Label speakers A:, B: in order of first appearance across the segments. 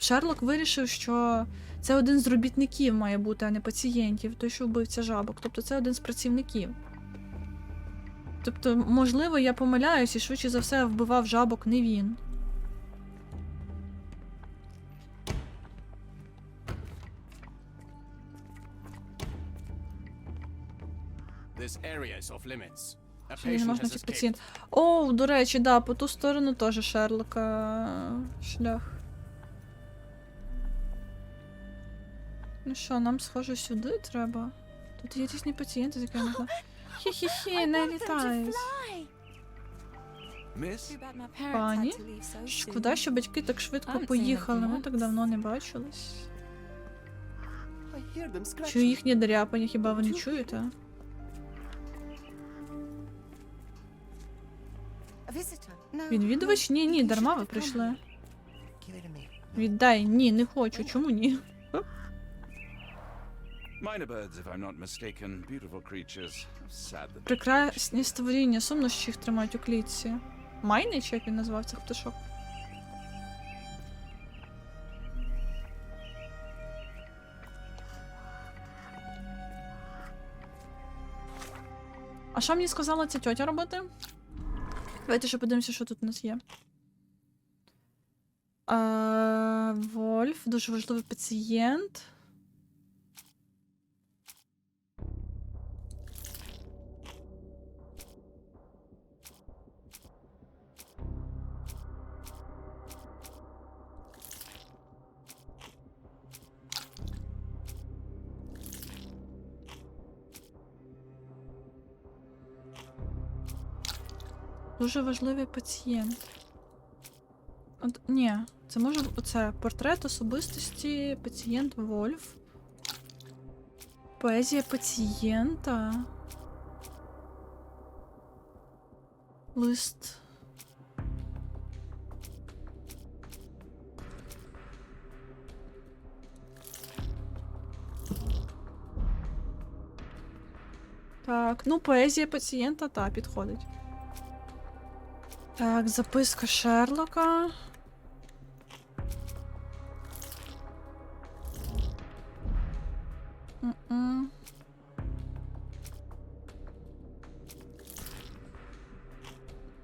A: Шерлок вирішив, що це один з робітників має бути, а не пацієнтів, той, що вбивця жабок. Тобто це один з працівників. Тобто, можливо, я помиляюсь, і швидше за все вбивав жабок не він. Не можна пацієнт. О, до речі, да, по ту сторону теж Шерлока шлях. Ну що, нам схоже сюди треба. Тут є різні пацієнти, з якими можна. Хі-хі-хі, не літають. Пані, Шкода, що батьки так швидко поїхали. Ми так давно не бачились. Чую їхні дряпання, хіба ви не чуєте? Відвідувач? Ні, ні, дарма ви прийшли. Віддай, ні, не хочу. Чому ні? Прекрасні створіння, сумно, що їх тримають у клітці. Майний, чи як він назвав цих пташок? А що мені сказала ця тьотя робити? Давайте ще подивимося, що тут у нас є. А, Вольф, дуже важливий пацієнт. Дуже важливий пацієнт. От, ні, це може оце портрет особистості пацієнт Вольф. Поезія пацієнта. Лист. Так, ну поезія пацієнта та підходить. Так, записка Шерлока.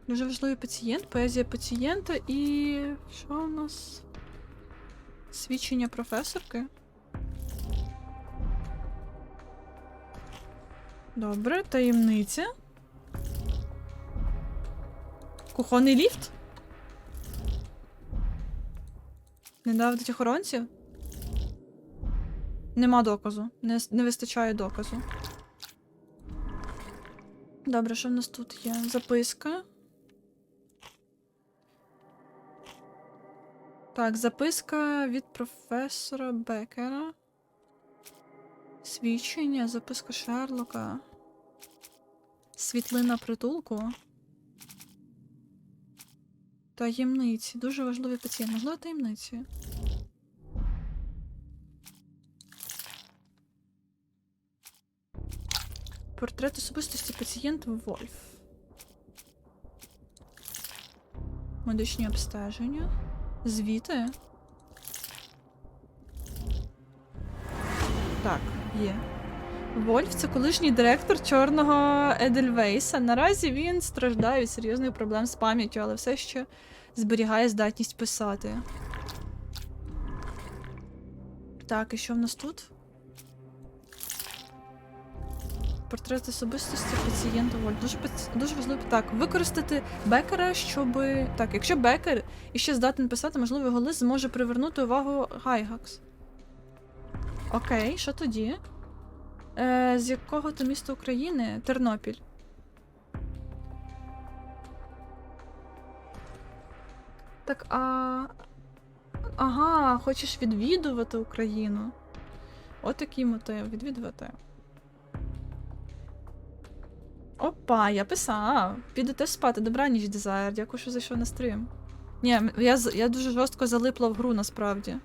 A: Дуже важливий пацієнт, поезія пацієнта і. Що у нас? Свідчення професорки. Добре, таємниця. Кухонний ліфт? Не дав до охоронців? Нема доказу. Не, не вистачає доказу. Добре, що в нас тут є? Записка. Так, записка від професора Бекера. Свідчення, записка Шерлока. Світлина притулку. Таємниці. Дуже важливий пацієнт. Можливо, таємниці. Портрет особистості пацієнта Вольф. Медичні обстеження. Звіти. Так, є. Вольф це колишній директор чорного Едельвейса. Наразі він страждає від серйозних проблем з пам'яттю, але все ще зберігає здатність писати. Так, і що в нас тут? Портрет особистості пацієнта Вольф. Дуже, дуже важливо. Так, використати бекера, щоб. Так, якщо бекер іще здатен писати, можливо, його лист зможе привернути увагу Гайгакс. Окей, що тоді? Е, з якого то міста України? Тернопіль. Так, а. Ага, хочеш відвідувати Україну? Отакий мотив відвідувати. Опа, я писав. Підете спати. Добраніч, дизайр. Дякую, що зайшов на стрім. Ні, я, я дуже жорстко залипла в гру насправді.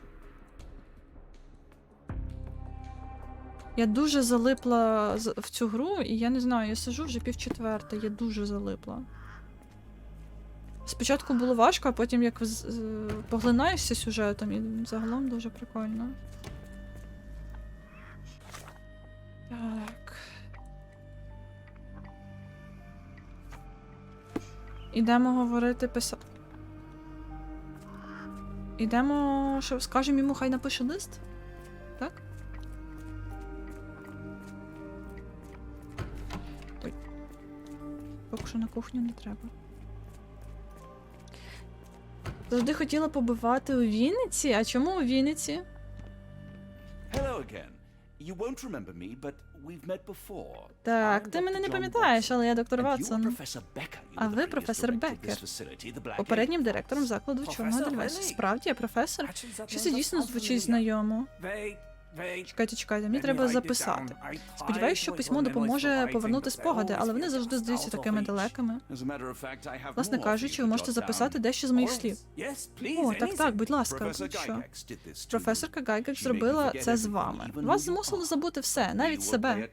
A: Я дуже залипла в цю гру, і я не знаю, я сижу вже пів четверта, я дуже залипла. Спочатку було важко, а потім як поглинаєшся сюжетом, і загалом дуже прикольно. Так. Ідемо говорити писа. Ідемо, що скажемо йому, хай напише лист? Поки що на кухню не треба. Завжди хотіла побувати у Вінниці. А чому у Вінниці?
B: Hello again. You won't remember me, but we've met before.
A: Так, ти мене не пам'ятаєш, але я доктор Ватсон. А ви професор Беккер. Попереднім директором закладу Чорного.
C: Веллі.
A: Справді, я професор? Щось
C: name
A: дійсно звучить знайомо. Чекайте, чекайте, мені треба записати. Сподіваюсь, що письмо допоможе повернути спогади, але вони завжди здаються такими далекими. Власне кажучи, ви можете записати дещо з моїх слів. О, так, так, будь ласка,
B: you.
A: Професорка
B: you
A: зробила це з вами. Вас
B: are.
A: забути все, навіть себе.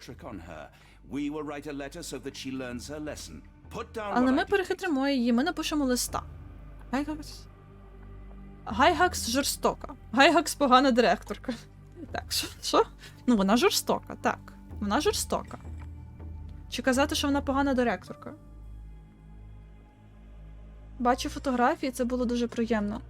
A: Але ми перехитримо її, ми напишемо листа. Гайгакс. Гайгакс жорстока. Гайгакс погана директорка. Так, що? що? Ну, вона жорстока, так. Вона жорстока. Чи казати, що вона погана директорка? Бачу фотографії, це було дуже приємно.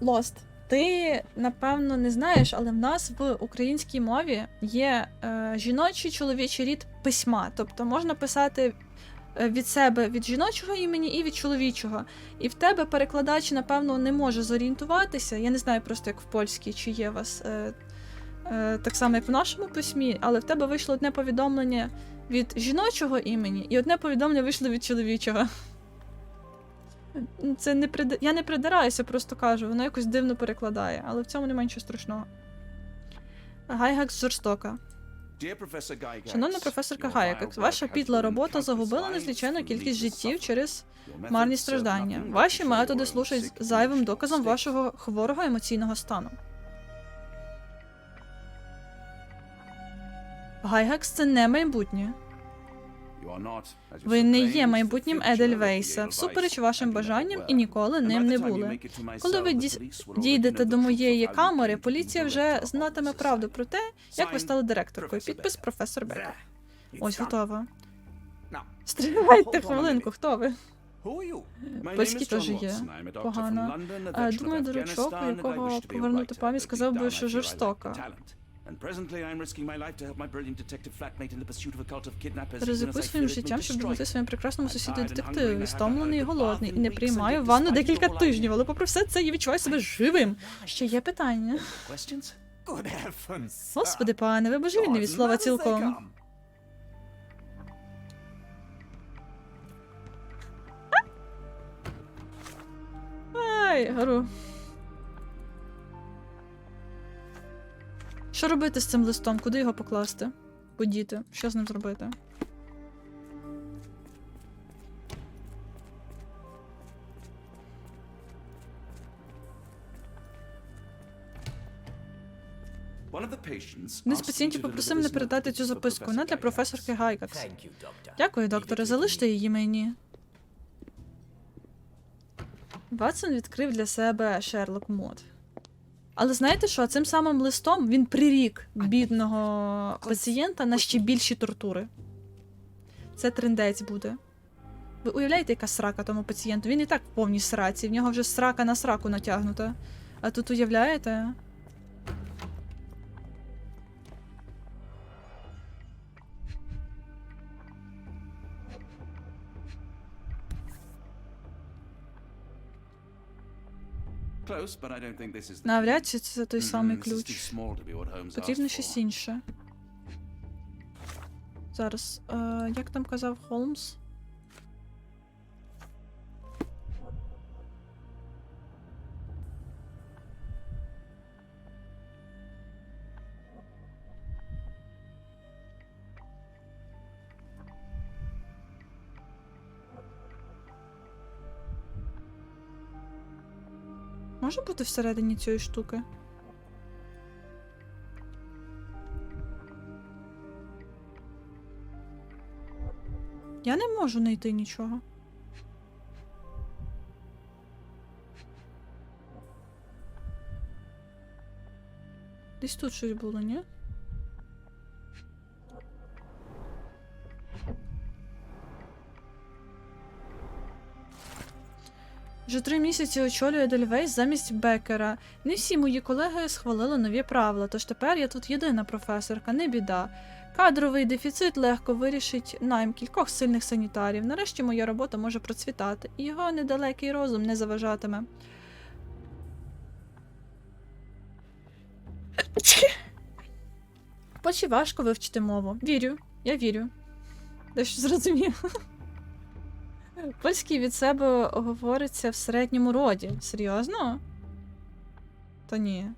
A: Лост. Ти, напевно, не знаєш, але в нас в українській мові є е, жіночий чоловічий рід письма. Тобто можна писати від себе від жіночого імені і від чоловічого. І в тебе перекладач, напевно, не може зорієнтуватися. Я не знаю просто, як в польській, чи є вас е, е, так само, як в нашому письмі, але в тебе вийшло одне повідомлення від жіночого імені, і одне повідомлення вийшло від чоловічого. Це не прида... Я не придираюся, просто кажу, воно якось дивно перекладає, але в цьому немає нічого страшного. Гайгакс жорстока. Шановна професорка Гайгакс, ваша підла робота загубила
B: незлічену
A: кількість життів через марні страждання. Ваші методи служать зайвим доказом вашого хворого емоційного стану. Гайгакс це не майбутнє. Ви не є майбутнім Едельвейса, всупереч вашим бажанням і ніколи ним не були. Коли ви дійдете до моєї камери, поліція вже знатиме правду про те, як ви стали директоркою. Підпис професор.
C: It's
A: Ось готово. Стривайте хвилинку, хто ви?
B: John
A: теж є. Погано. Е, Думаю, дурачок, у якого повернути пам'ять, сказав би, що жорстока.
B: And presently I'm risking my life to help my brilliant detective flatmate in the pursuit of a cult of kidnappers. I
A: своїм життям, щоб допомогти своєму прекрасному сусіду детективу, стомлений і голодний, і не приймаю ванну декілька тижнів, але попри все це я відчуваю себе живим. Ще є питання. Господи, пане, ви божевільні від слова цілком. Ай, гару. Що робити з цим листом? Куди його покласти? Подіти. Що з ним зробити? Один з пацієнтів попросив мене передати цю записку. Вона для професорки Гайкакс. Дякую, докторе, залиште її мені. Ватсон відкрив для себе Шерлок Мод. Але знаєте що? Цим самим листом він прирік бідного пацієнта на ще більші тортури. Це трендець буде. Ви уявляєте, яка срака тому пацієнту? Він і так в повній сраці, в нього вже срака на сраку натягнута. А тут уявляєте? Навряд чи це той самий ключ. Потрібно щось інше. Зараз. Е, як там казав Холмс? може бути всередині цієї штуки? Я не можу знайти нічого. Десь тут щось було, ні? Вже три місяці очолює Дельвейс замість Бекера. Не всі мої колеги схвалили нові правила, тож тепер я тут єдина професорка, не біда. Кадровий дефіцит легко вирішить найм кількох сильних санітарів. Нарешті моя робота може процвітати, і його недалекий розум не заважатиме. Хоч важко вивчити мову. Вірю, я вірю. Дещо зрозумів. Польський від себе говориться в середньому роді. Серйозно? Та ні.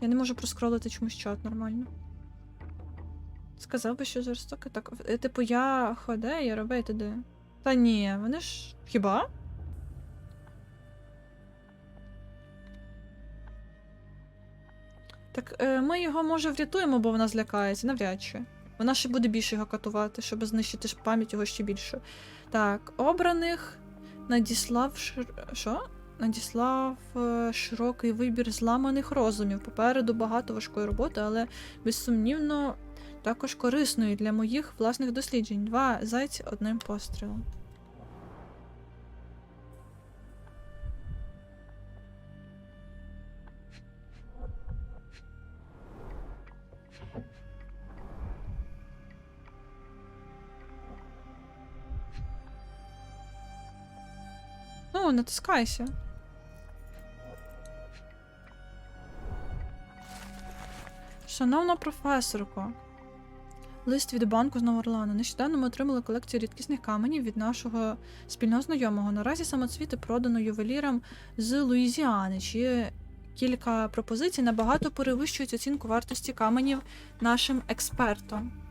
A: Я не можу проскролити чомусь чат нормально. Сказав би, що жорстоко. Так, е, типу, я ходе, я роби туди. Та ні, вони ж. Хіба? Так е, ми його може врятуємо, бо вона злякається, навряд чи. Вона ще буде більше його катувати, щоб знищити пам'ять його ще більше. Так, обраних надіслав що? Надіслав е, широкий вибір зламаних розумів. Попереду багато важкої роботи, але безсумнівно також корисної для моїх власних досліджень. Два зайці одним пострілом. Ну, натискайся. Шановна професорко, лист від банку з Новоорлану. Нещодавно ми отримали колекцію рідкісних каменів від нашого спільного знайомого. Наразі самоцвіти продано ювелірам з Луїзіани, чиї кілька пропозицій набагато перевищують оцінку вартості каменів нашим експертом.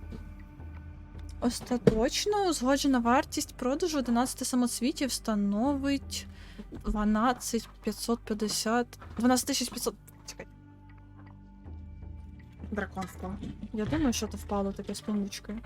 A: Остаточно узгоджена вартість продажу 11 самоцвітів становить 12 550. 12 500. Чекай. Дракон впав. Я думаю, що то впало таке з помічкою.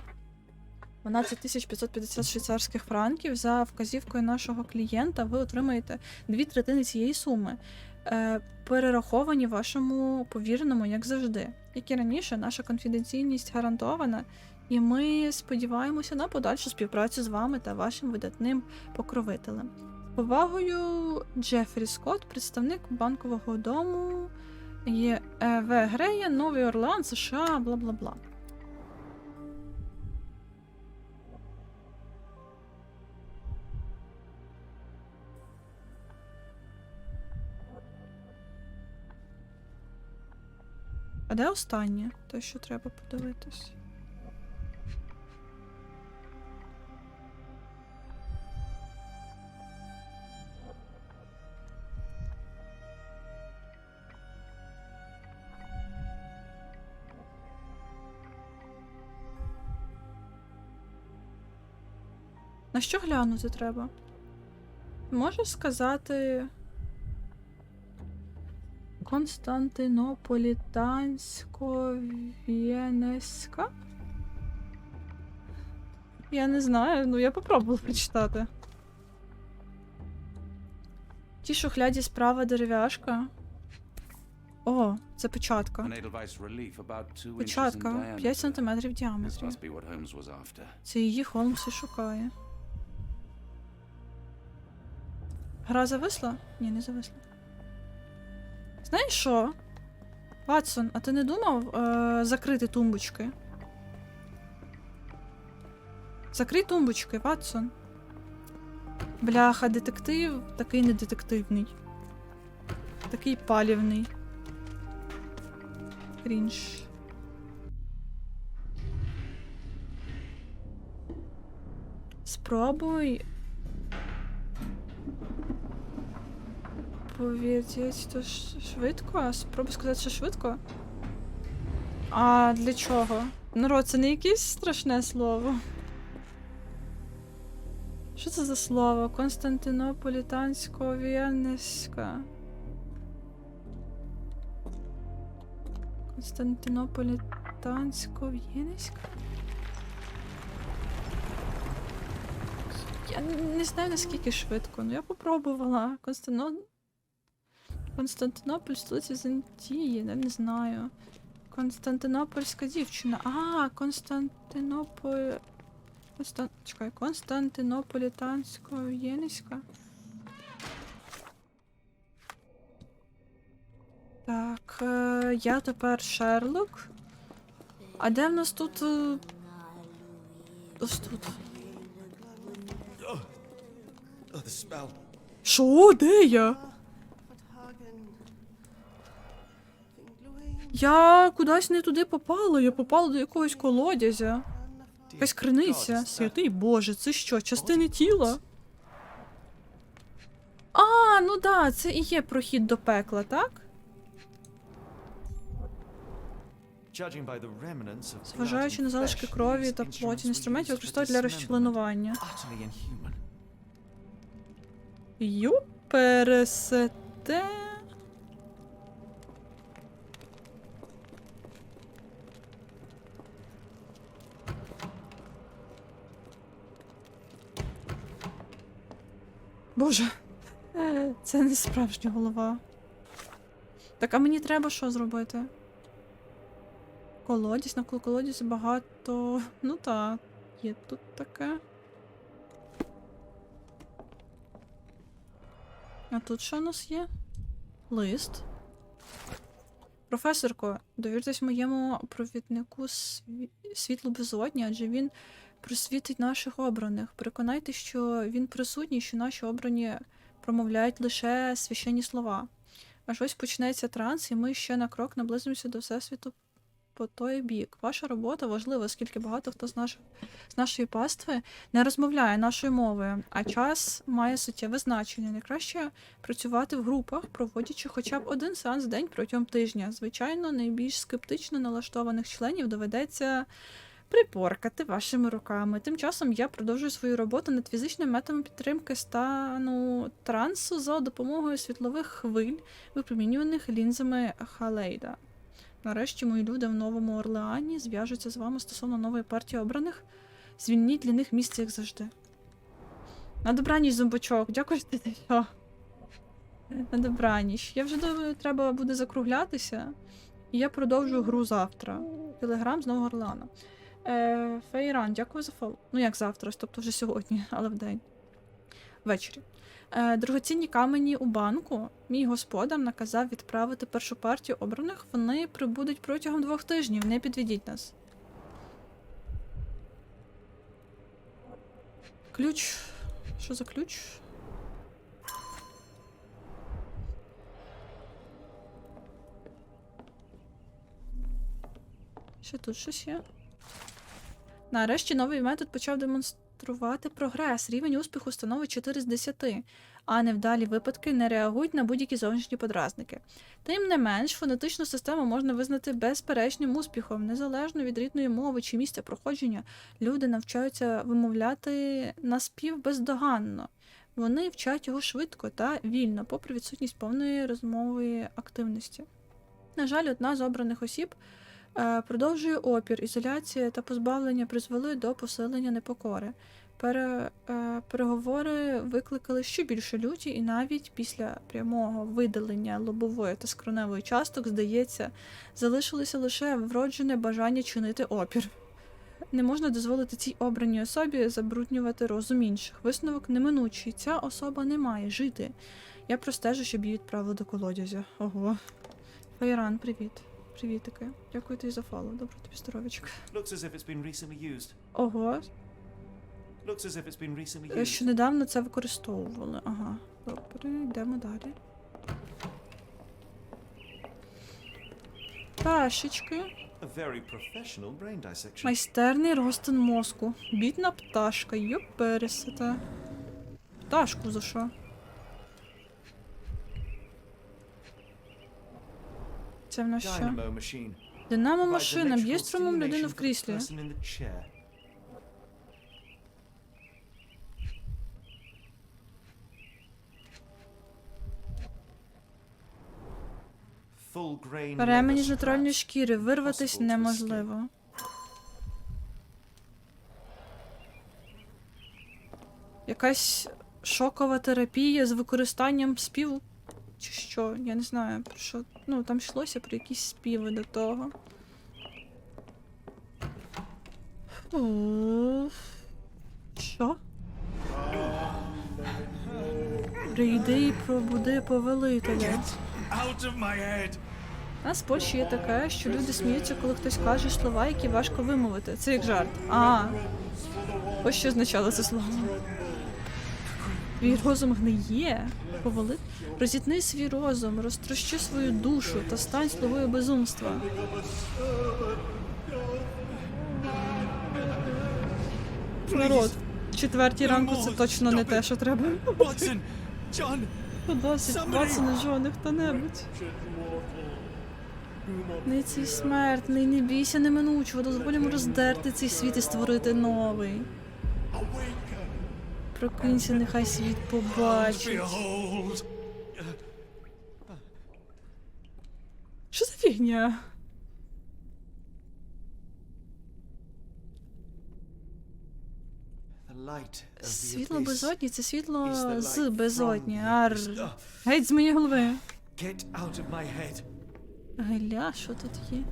A: 12 550 швейцарських франків за вказівкою нашого клієнта ви отримаєте дві третини цієї суми, е, перераховані вашому повіреному, як завжди. Як і раніше, наша конфіденційність гарантована, і ми сподіваємося на подальшу співпрацю з вами та вашим видатним покровителем. З Повагою Джефрі Скотт, представник банкового дому є е, В. Грея, Новий Орлеан, США, бла бла бла. А де останнє? Те, що треба подивитись. На що глянути треба? Можеш сказати. Константинополітансько-Вєнеська? Я не знаю, ну я попробувала прочитати. Ті шухляді справа дерев'яшка. О, це печатка. Печатка 5 см в діаметрі. Це її Холмс і шукає. Гра зависла? Ні, не зависла. Знаєш що? Ватсон, а ти не думав е- закрити тумбочки? Закрий тумбочки, Ватсон. Бляха, детектив такий не детективний. Такий палівний. Крінж. Спробуй. Повіртіть, то швидко? Спробуй сказати, що швидко. А для чого? Народ, це не якесь страшне слово. Що це за слово? Константинополітансько вєнеська Константинополітансько вєнеська Я не знаю наскільки швидко, але я попробувала. Константино... Константинополь, столиця Візантії, я не знаю. Константинопольська дівчина. А, Константинополь. Констан... Чекай, Константинополітанська Єниська. Так, е, я тепер Шерлок. А де в нас тут. е, Ось тут.
D: Oh.
A: Що? Де я? Я кудись не туди попала, я попала до якогось колодязя. Якась криниця. Святий Боже, це що, частини тіла? А, ну да, це і є прохід до пекла, так? Зважаючи на залишки крові та плоті, інструменти використовують для розчленування. Ю пересете. Боже, е, це не справжня голова. Так, а мені треба що зробити? Колодязь, навколо колодязі багато. Ну так, є тут таке. А тут що у нас є? Лист. Професорко, довіртесь моєму провіднику сві- світлу безодні, адже він просвітить наших обраних. Переконайте, що він присутній, що наші обрані промовляють лише священні слова. Аж ось почнеться транс, і ми ще на крок наблизимося до Всесвіту по той бік. Ваша робота важлива, оскільки багато хто з, наш... з нашої пастви не розмовляє нашою мовою, а час має суттєве значення. Найкраще працювати в групах, проводячи хоча б один сеанс в день протягом тижня. Звичайно, найбільш скептично налаштованих членів доведеться припоркати вашими руками. Тим часом я продовжую свою роботу над фізичним методом підтримки стану трансу за допомогою світлових хвиль, випромінюваних лінзами Халейда. Нарешті мої люди в Новому Орлеані зв'яжуться з вами стосовно нової партії обраних. Звільніть для них місце, як завжди. На добраніч, зомбачок. Дякую, що ти що. На добраніч. Я вже думаю, треба буде закруглятися. І я продовжу гру завтра. Телеграм з Нового Орлеана. Е, Фейран, дякую за фол. Ну як завтра, тобто вже сьогодні, але вдень. Ввечері. Е, дорогоцінні камені у банку. Мій господар наказав відправити першу партію обраних. Вони прибудуть протягом двох тижнів. Не підведіть нас. Ключ. Що за ключ? Ще тут щось є. Нарешті новий метод почав демонструвати прогрес. Рівень успіху становить 4 з 10, а невдалі випадки не реагують на будь-які зовнішні подразники. Тим не менш, фонетичну систему можна визнати безперечним успіхом, незалежно від рідної мови чи місця проходження. Люди навчаються вимовляти наспів бездоганно. Вони вчать його швидко та вільно, попри відсутність повної розмової активності. На жаль, одна з обраних осіб продовжує опір, ізоляція та позбавлення призвели до посилення непокори. Пере, е, переговори викликали ще більше люті, і навіть після прямого видалення лобової та скроневої часток, здається, залишилося лише вроджене бажання чинити опір. Не можна дозволити цій обраній особі забруднювати розум інших. Висновок неминучий. Ця особа не має жити. Я простежу, щоб її відправили до колодязя. Ого. Файран, привіт. Привітики. Дякую тобі за фоло. Добре тобі здоров'ячка. Ого, Е. Що недавно це використовували. Ага. Добре, йдемо далі. Пташечки. Майстерний розтин мозку. Бідна пташка, йопересете. Пташку за що? Це в нас що? Динамо машина б'є струмом людину в кріслі. Перемені з натуральної шкіри, вирватись неможливо. Якась шокова терапія з використанням співу. Чи що. Я не знаю про що. Ну, там йшлося про якісь співи до того. Що? Прийди і пробуди повелителя. У нас в Польщі є таке, що люди сміються, коли хтось каже слова, які важко вимовити. Це як жарт. А. Ось що означало це слово. Твій розум гниє. Повели. Розітни свій розум, розтрощи свою душу та стань слугою безумства. Народ, четвертій ранку це точно не те, що треба.
B: Watson! John!
A: Досить, Ватсоне, Джоне, хто-небудь. Не цей смертний, не бійся неминучого, дозволимо роздерти цей світ і створити новий. Прокинься, нехай світ побачить. Що за фігня? Світло безодні це світло з безодні. Ар. Геть з моєї голови. Гля, що тут є?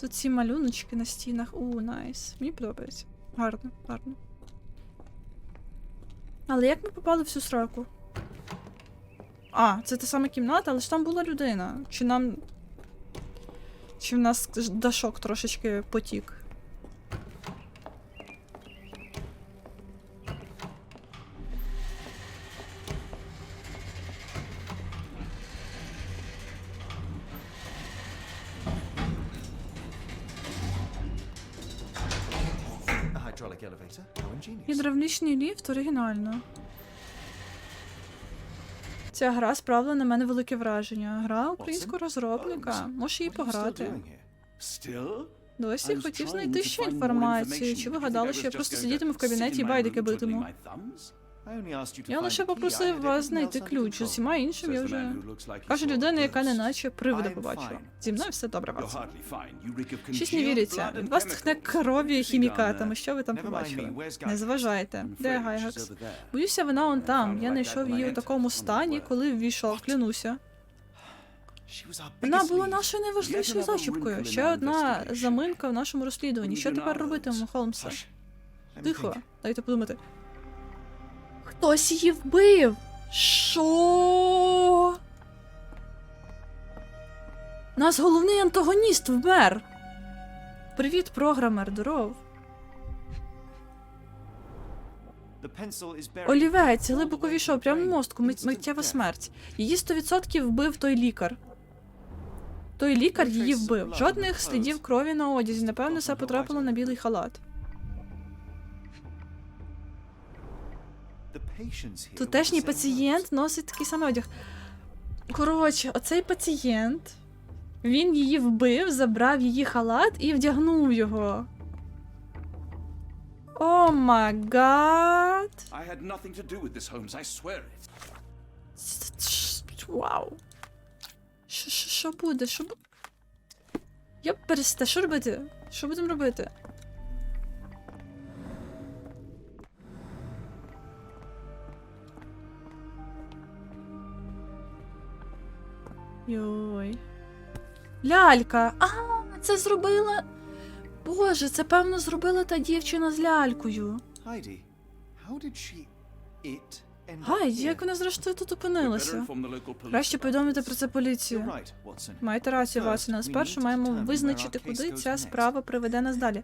A: Тут ці малюночки на стінах. У, найс. Мені подобається. Гарно, гарно. Але як ми попали в цю сраку? А, це та сама кімната, але ж там була людина. Чи нам. Чи в нас дашок трошечки потік? Гідравлічний ліфт оригінально. Ця гра справила на мене велике враження. Гра українського розробника. Можеш її пограти. Досі хотів знайти ще інформацію. Чи ви гадали, що я просто сидітиму в кабінеті і байдики битиму? Я лише попросив вас знайти ключ. Усіма іншим я вже. Каже людина, яка неначе привида побачила. Зі мною все добре,
B: of
A: Щось не віриться. Від вас тхне
B: chemicals.
A: кров'ю і
B: Who's he
A: хімікатами. Що ви там побачили? Не
D: Gygax?
A: зважайте. Де Гайгакс? Боюся, вона он там. Я знайшов її у такому стані, коли ввійшов, клянуся. Вона була нашою найважливішою зачіпкою. Ще одна заминка в нашому розслідуванні. Що тепер робитимемо, Холмсе? Тихо, дайте подумати. Хтось її вбив. Що? Нас головний антагоніст вмер. Привіт, програмер, здоров. Олівець глибоко війшов прямо в мозку, миттєва смерть. Її 100% вбив той лікар. Той лікар її вбив. Жодних слідів крові на одязі. Напевно, все потрапило на білий халат. Тутешній пацієнт носить такий самий одяг. Коротше, оцей пацієнт. Він її вбив, забрав її халат і вдягнув його. О май гад. Вау. Що, що, що буде? Що буде? Я пересте, що робити? Що будемо робити? Йой. Лялька! А, це зробила. Боже, це певно зробила та дівчина з лялькою.
D: Heidi, how did she it
A: Гайді, як вона зрештою тут опинилася? Краще повідомити про це поліцію. Маєте рацію, Ватсоне. Спершу маємо визначити, куди ця справа приведе нас далі.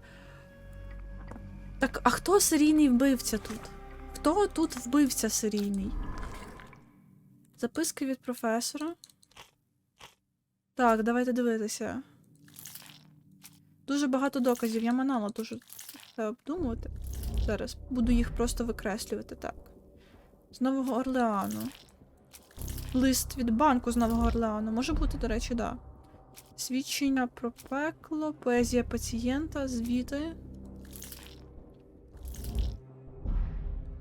A: Так, а хто серійний вбивця тут? Хто тут вбивця серійний? Записки від професора. Так, давайте дивитися. Дуже багато доказів. Я манала дуже це обдумувати. Зараз буду їх просто викреслювати. Так. З Нового Орлеану. Лист від банку з Нового Орлеану. Може бути, до речі, да. Свідчення про пекло, поезія пацієнта, звіти.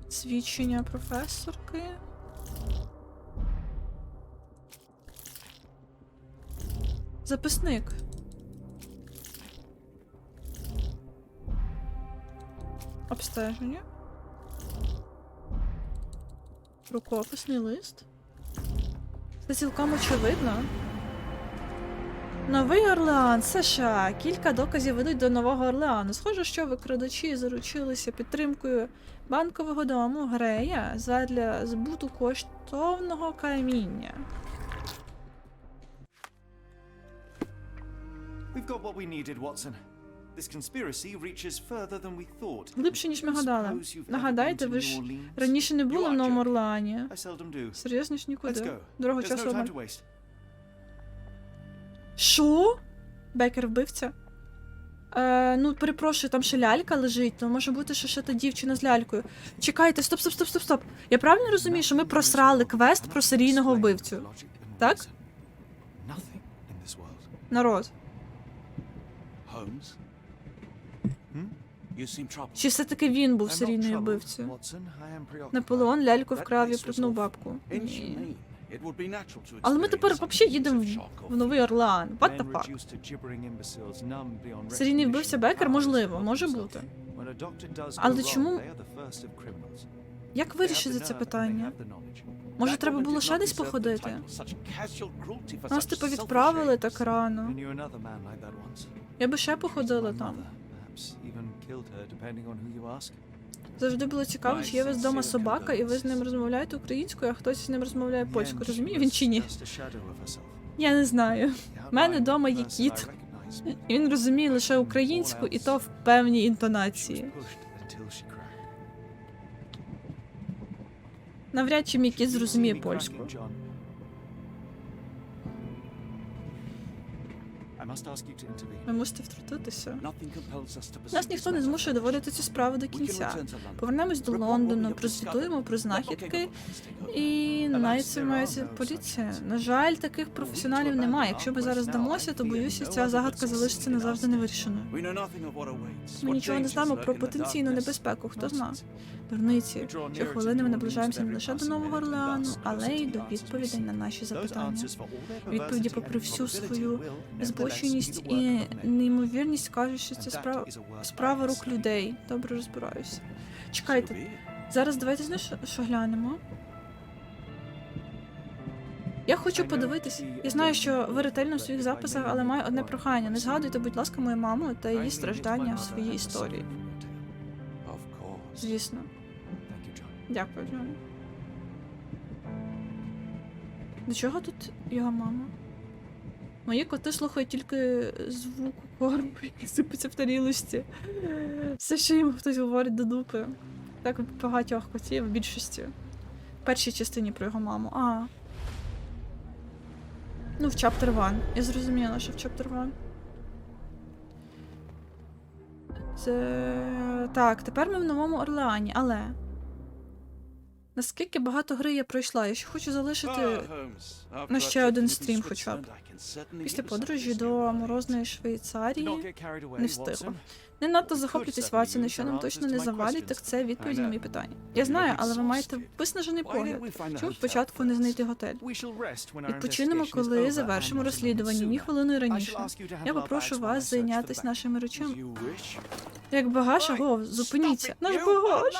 A: Свідчення професорки. Записник. Обстеження. Рукописний лист. Це цілком очевидно. Новий Орлеан, США. Кілька доказів ведуть до Нового Орлеану. Схоже, що викрадачі заручилися підтримкою банкового дому Грея задля збуту коштовного каміння.
D: We've got what we needed, Watson. This conspiracy reaches further than we thought.
A: Глибше, ніж ми гадали. Нагадайте, ви ж раніше не були в Новому. Орлеані. Серйозно ж нікуди. Дорого часу
D: no
A: обмаль. Що? Бекер вбивця? Е, ну, перепрошую, там ще лялька лежить, то може бути, що ще та дівчина з лялькою. Чекайте, стоп, стоп, стоп, стоп, стоп. Я правильно розумію, що ми просрали квест про серійного вбивцю? Так? Народ. Чи все-таки він був серійною вбивцею? Наполеон ляльку вкрав і припнув бабку. Ні. Але ми тепер взагалі їдемо в, Новий Орлеан. What the fuck? Серійний вбивця Бекер, можливо, може бути. Але чому-. Як вирішити це питання? Може, треба було ще десь походити? Нас типу відправили так рано. Я би ще походила там. Завжди було цікаво, чи є у вас вдома собака, і ви з ним розмовляєте українською, а хтось з ним розмовляє польською. Розуміє він чи ні? Я не знаю. В мене вдома є кіт. І він розуміє лише українську, і то в певній інтонації. Навряд чи мій кіт
D: Should you
A: зрозуміє
D: see me
A: польську. Ви мусите втрутитися. Нас ніхто не змушує доводити цю справу до кінця. Повернемось до Лондону, прозвітуємо про знахідки, і на це мається поліція. На жаль, таких професіоналів немає. Якщо ми зараз дамося, то боюся, ця загадка залишиться назавжди невирішеною. Ми нічого не знаємо про потенційну небезпеку. Хто зна? Дурниці. Щохвилини ми наближаємося не лише до Нового Орлеану, але й до відповідей на наші запитання. Відповіді, попри всю свою збоченість
D: be
A: і неймовірність кажуть, що це справа, справа рук людей. Добре розбираюся. Чекайте, зараз давайте знаєш, що- що глянемо. Я хочу подивитись. Я знаю, що ви ретельно в своїх записах, але маю одне прохання. Не згадуйте, будь ласка, мою маму та її страждання в своїй історії. Звісно. Дякую, Джон. До чого тут його мама? Мої коти слухають тільки звук корму, який сипеться в тарілочці. Все, що їм хтось говорить до дупи. Так багатьох котів, в більшості. В першій частині про його маму. А. Ну, в Chapter 1. Я зрозуміла, що в Chapter 1. Це. Так, тепер ми в Новому Орлеані, але. Наскільки багато гри я пройшла, я ще хочу залишити на ще один стрім хоча б. Після подорожі до морозної Швейцарії не встигла. Не надто захоплюйтесь
D: certainly
A: що нам точно не
D: my
A: так це відповіді
E: I
A: на мої питання. Я знаю, але ви маєте виснажений погляд. Чому спочатку не знайти готель? Відпочинемо, коли завершимо розслідування, ні хвилиною раніше. Я попрошу вас зайнятися нашими речами. Як багаж,
E: Right.
A: аго, зупиніться. Наш багаж!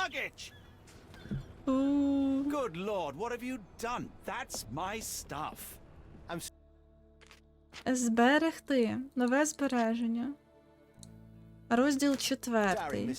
E: Good lord, what have you done? That's my stuff.
A: I'm Зберегти. Нове збереження. Розділ четвертий.